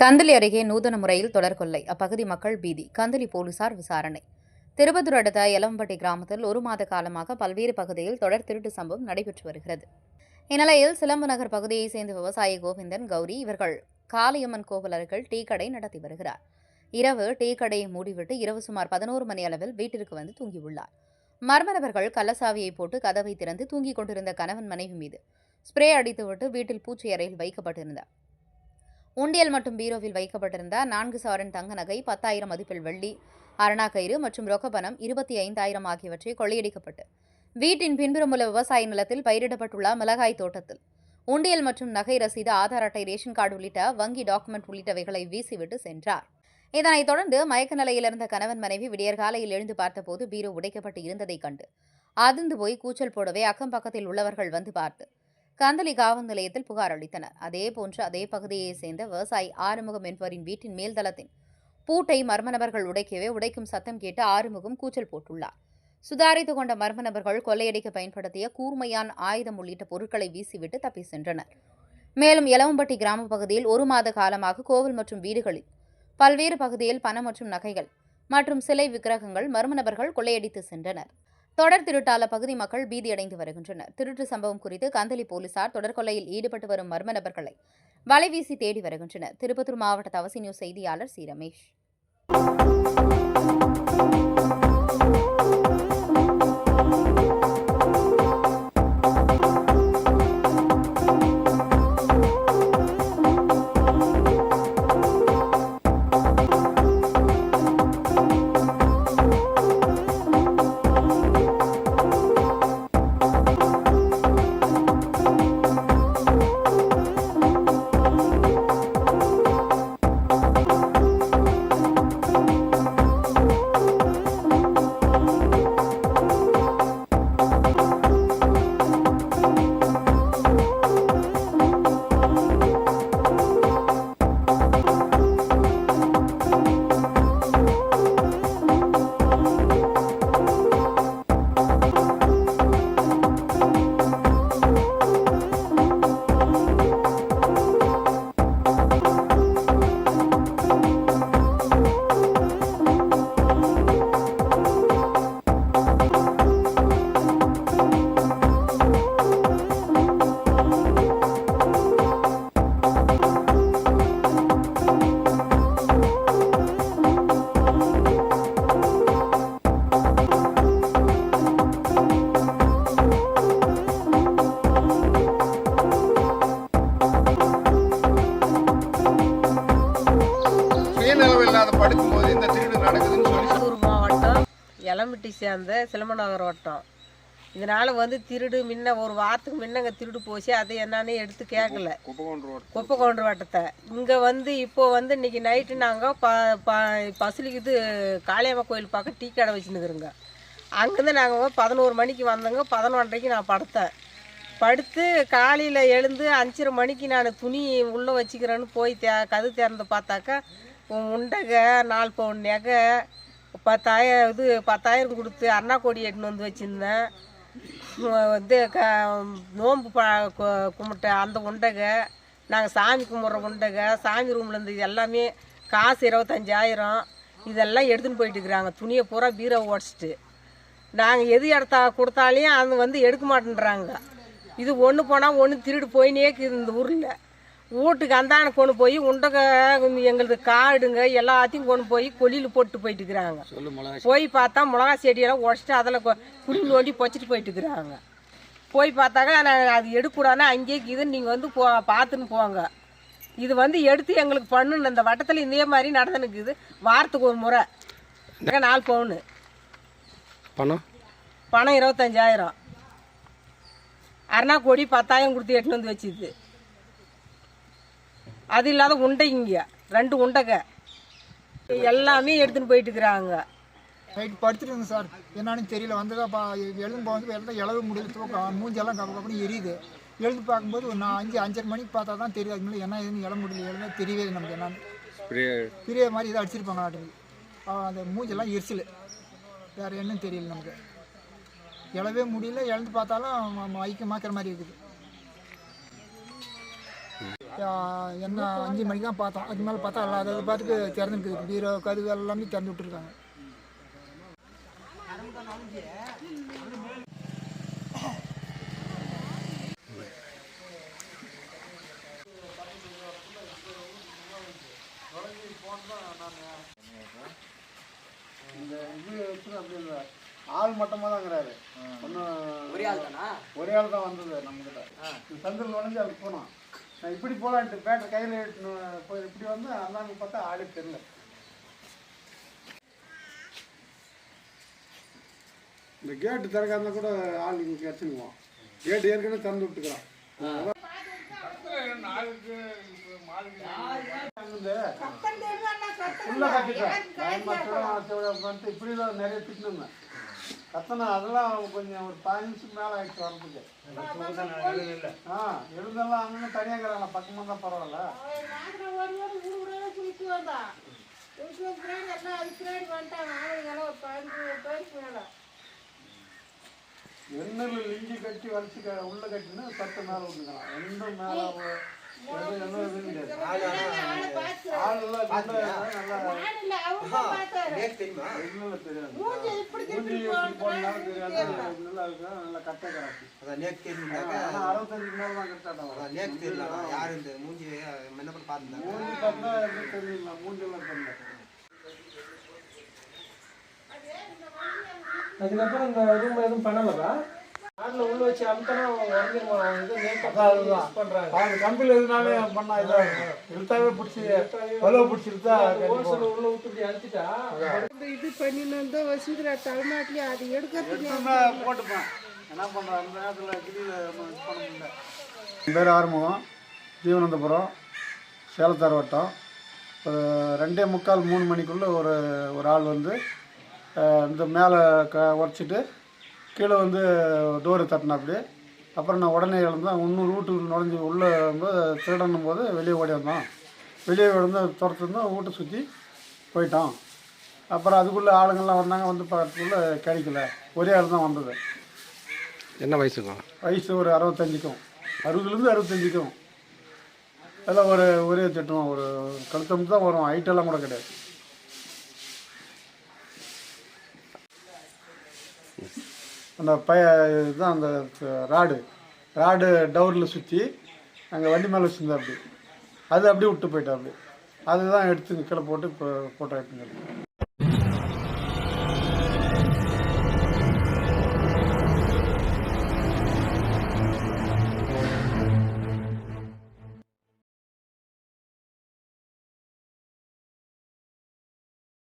கந்தளி அருகே நூதன முறையில் தொடர் கொள்ளை. அப்பகுதி மக்கள் பீதி. கந்தளி போலீசார் விசாரணை. திருப்பத்தூர் அடுத்த எலம்பட்டி கிராமத்தில் ஒரு மாத காலமாக பல்வேறு பகுதியில் தொடர் திருட்டு சம்பவம் நடைபெற்று வருகிறது. இந்நிலையில் சிலம்பு நகர் பகுதியைச் சேர்ந்த விவசாயி கோவிந்தன் கௌரி இவர்கள் காளியம்மன் கோவில் அருகில் டீ கடை நடத்தி வருகிறார். இரவு டீ கடையை மூடிவிட்டு இரவு சுமார் பதினோரு மணி அளவில் வீட்டிற்கு வந்து தூங்கியுள்ளார். மர்ம நபர்கள் கள்ளசாவியை போட்டு கதவை திறந்து தூங்கிக் கொண்டிருந்த கணவன் மனைவி மீது ஸ்ப்ரே அடித்துவிட்டு வீட்டில் பூச்சி அறையில் வைக்கப்பட்டிருந்தார். உண்டியல் மற்றும் பீரோவில் வைக்கப்பட்டிருந்த நான்கு சவரன் தங்க நகை பத்தாயிரம் மதிப்பில் வெள்ளி அரணாக்கயிறு மற்றும் ரொக்கப்பணம் இருபத்தி ஐந்தாயிரம் ஆகியவற்றை கொள்ளையடிக்கப்பட்டு. வீட்டின் பின்புறமுள்ள விவசாய நிலத்தில் பயிரிடப்பட்டுள்ள மிளகாய் தோட்டத்தில். உண்டியல் மற்றும் நகை ரசீது ஆதார் அட்டை ரேஷன் கார்டு உள்ளிட்ட வங்கி டாக்குமெண்ட் உள்ளிட்டவைகளை வீசிவிட்டு சென்றார். இதனைத் தொடர்ந்து மயக்க நிலையில் இருந்த கணவன் மனைவி விடியற்காலையில் எழுந்து பார்த்தபோது பீரோ உடைக்கப்பட்டு இருந்ததைக் கண்டு அதிர்ந்து போய் கூச்சல் போடவே அக்கம் பக்கத்தில் உள்ளவர்கள் வந்து பார்த்து கந்தளி காவல் நிலையத்தில் புகார் அளித்தனர். அதே போன்று அதே பகுதியைச் சேர்ந்த விவசாயி ஆறுமுகம் என்பவரின் வீட்டின் மேல்தளத்தின் பூட்டை மர்ம நபர்கள் உடைக்கவே உடைக்கும் சத்தம் கேட்டு ஆறுமுகம் கூச்சல் போட்டுள்ளார். சுதாரித்து கொண்ட மர்ம நபர்கள் கொள்ளையடிக்க பயன்படுத்திய கூர்மையான் ஆயுதம் உள்ளிட்ட பொருட்களை வீசிவிட்டு தப்பி சென்றனர். மேலும் எலவம்பட்டி கிராம பகுதியில் ஒரு மாத காலமாக கோவில் மற்றும் வீடுகளில் பல்வேறு பகுதியில் பணம் மற்றும் நகைகள் மற்றும் சிலை விக்கிரகங்கள் மர்ம நபர்கள் கொள்ளையடித்து சென்றனர். தொடர் திருட்டால பகுதி மக்கள் பீதியடைந்து வருகின்றனர். திருட்டு சம்பவம் குறித்து கந்தளி போலீசார் தொடர்கொலையில் ஈடுபட்டு வரும் மர்ம நபர்களை வலைவீசி தேடி வருகின்றனர். திருப்பத்தூர் மாவட்ட தவசி நியூஸ் செய்தியாளர் சி. ரமேஷ். எலம்பட்டி சேர்ந்த சிலம்பநகர் வட்டம். இதனால் வந்து திருடு முன்ன ஒரு வாரத்துக்கு முன்னங்க திருடு போச்சு. அதை என்னன்னு எடுத்து கேட்கல குப்பகோண்டு வட்டத்தை. இங்கே வந்து இப்போ வந்து இன்னைக்கு நைட்டு நாங்கள் ப ப பசுலிக்கு இது காளியம்மா கோயில் பக்கம் டீ கடை வச்சுன்னுக்குறோங்க. அங்கேருந்து நாங்கள் பதினோரு மணிக்கு வந்தோங்க. பதினொன்றரைக்கு நான் படுத்தேன். படுத்து காலையில் எழுந்து அஞ்சரை மணிக்கு நான் துணி உள்ளே வச்சுக்கிறேன்னு போய் தே கது திறந்து பார்த்தாக்கா உண்டகை நாலு பவுன் நகை பத்தாயிரம் இது பத்தாயிரம் கொடுத்து அண்ணா கோடி எடுத்துன்னு வந்து வச்சுருந்தேன். வந்து க நோம்பு ப கும்பிட்ட அந்த உண்டக நாங்கள் சாமி கும்பிட்ற உண்டக சாமி ரூம்லேருந்து இது எல்லாமே காசு இருபத்தஞ்சாயிரம். இதெல்லாம் எடுத்துன்னு போயிட்டு இருக்கிறாங்க. துணியை பூரா பீரோ உடச்சிட்டு. நாங்கள் எது எடுத்தா கொடுத்தாலையும் அது வந்து எடுக்க மாட்டேன்றாங்க. இது ஒன்று போனால் ஒன்று திருடு போயினே இருக்குது இந்த ஊரில். வீட்டுக்கு அந்தான கொண்டு போய் உண்டக எங்களது காடுங்க எல்லாத்தையும் கொண்டு போய் கொல்லியில் போட்டு போயிட்டு இருக்கிறாங்க. போய் பார்த்தா மிளகா செடியெல்லாம் உடச்சிட்டு அதில் குடி நோண்டி பொச்சிட்டு போயிட்டு இருக்கிறாங்க. போய் பார்த்தாக்கா நான் அது எடுக்கக்கூடாதுன்னா அங்கேயே இது நீங்கள் வந்து போ பார்த்துன்னு போங்க. இது வந்து எடுத்து எங்களுக்கு பண்ணணும். இந்த வட்டத்தில் இதே மாதிரி நடந்துனுக்குது வாரத்துக்கு ஒரு முறை. நாலு பவுனு. பணம்? பணம் இருபத்தஞ்சாயிரம். அரணா கோடி பத்தாயிரம் கொடுத்து எட்டுன்னு வந்து வச்சுது. அது இல்லாத உண்டைங்க ரெண்டு உண்டைங்க எல்லாமே எடுத்துன்னு போயிட்டு இருக்கிறாங்க நைட்டு படுத்துட்டு இருந்தேன் சார். என்னன்னு தெரியல. வந்ததா பா எழுந்து வந்து எல்லாம் இளவு முடியல தூக்கம். மூஞ்செல்லாம் கப்ப கப்பன்னு எரியுது. எழுந்து பார்க்கும்போது ஒரு நான் அஞ்சு அஞ்சரை மணிக்கு பார்த்தா தான் தெரியுது. அது மேலே என்ன எதுன்னு இள முடியல. எழுத தெரியவே இல்லை நமக்கு என்னன்னு. பெரிய மாதிரி இதை அடிச்சிருப்பாங்க நாட்டுக்கு அந்த மூஞ்செல்லாம் எரிச்சல். வேறு என்னன்னு தெரியல நமக்கு. எழவே முடியல. எழுந்து பார்த்தாலும் ஐக்கியமாக்கிற மாதிரி இருக்குது. என்ன அஞ்சு மணிக்கு தான் பார்த்தோம். அதுக்கு மேலே பார்த்தா எல்லாம் அது பாட்டுக்கு திறந்துருக்குது பீரோ கதவு எல்லாமே திறந்து விட்டுருக்காங்க. இந்த இது வச்சு அப்படி இல்லை ஆள் மட்டமாக தான் இருக்கிறாரு ஒன்றும் ஒரே ஆள் தானா? ஒரே ஆள் தான் வந்தது நம்மக்கிட்ட இந்த சந்தில் நுழைஞ்சு அதுக்கு போனோம் நான் இப்படி போகலான்ட்டு பேட்டை கையில் போய் இப்படி வந்து அந்தாங்க பார்த்தா ஆளே தெரில இந்த கேட்டு திறக்காம கூட ஆள் இங்கே கிடச்சிக்குவோம் கேட்டு ஏற்கனவே திறந்து விட்டுக்கிறான் இப்படி தான் நிறைய திட்டினுங்க கத்தனை அதெல்லாம் கொஞ்சம் ஒரு பதினஞ்சு மேலே ஆயிடுச்சு வரதுக்கு ஆ எழுந்தெல்லாம் அங்கே தனியாக இருக்கிறாங்களா பக்கமாக தான் பரவாயில்ல எண்ணெயில் லிங்கி கட்டி வலிச்சு க உள்ள கட்டினா சத்து மேலே விட்டுக்கலாம் எந்த மேலே எதுவும் என்ன இதுவும் அதுக்கப்புறம் இந்த ரூம் எதுவும் பண்ணலப்பா காட்டில் உள்ள வச்சு அமுத்தனா பண்றாங்க. அவங்க கம்பியில் எதுனாலே பண்ணா இதாக இழுத்தாவே பிடிச்சி வலுவை பிடிச்சி இழுத்தா ஹோல்சேல் உள்ள விட்டு அழுத்திட்டா இது பண்ணினோம் வசுந்தரா தமிழ்நாட்டிலே அது எடுக்கிறது போட்டுப்பேன். என்ன பண்ணுறேன் அந்த நேரத்தில் கிளியில் பண்ண முடியல. என் பேர் ஆறுமுகம். ஜீவனந்தபுரம் சேலத்தார் வட்டம். ஒரு ரெண்டே முக்கால் மூணு மணிக்குள்ளே ஒரு ஒரு ஆள் வந்து இந்த மேலே க உடச்சிட்டு கீழே வந்து டோரு தட்டினாப்படி. அப்புறம் நான் உடனே எழுந்தேன் இன்னும் வீட்டுக்கு நுழைஞ்சி உள்ளே வந்து திருடனும் போது வெளியே ஓடி வந்தோம் வெளியே வந்து துரத்துருந்தோம் வீட்டை சுற்றி போயிட்டோம் அப்புறம் அதுக்குள்ளே ஆளுங்கள்லாம் வந்தாங்க வந்து பார்க்கறதுக்குள்ளே கிடைக்கல. ஒரே ஆள் தான் வந்தது. என்ன வயசுக்கும் வயசு ஒரு அறுபத்தஞ்சுக்கும். அறுபதுலேருந்து அறுபத்தஞ்சுக்கும். எல்லாம் ஒரு ஒரே திட்டம் ஒரு கழுத்தம் தான் வரும். ஹைட்டெல்லாம் கூட கிடையாது. அந்த பய இதுதான் அந்த ராடு. ராடு டவரில் சுற்றி அங்கே வண்டி மேலே வச்சுருந்தா அப்படி அது அப்படியே விட்டு போயிட்டா அப்படி அதுதான் எடுத்து கீழே போட்டு இப்போ போட்டோ எடுத்துங்க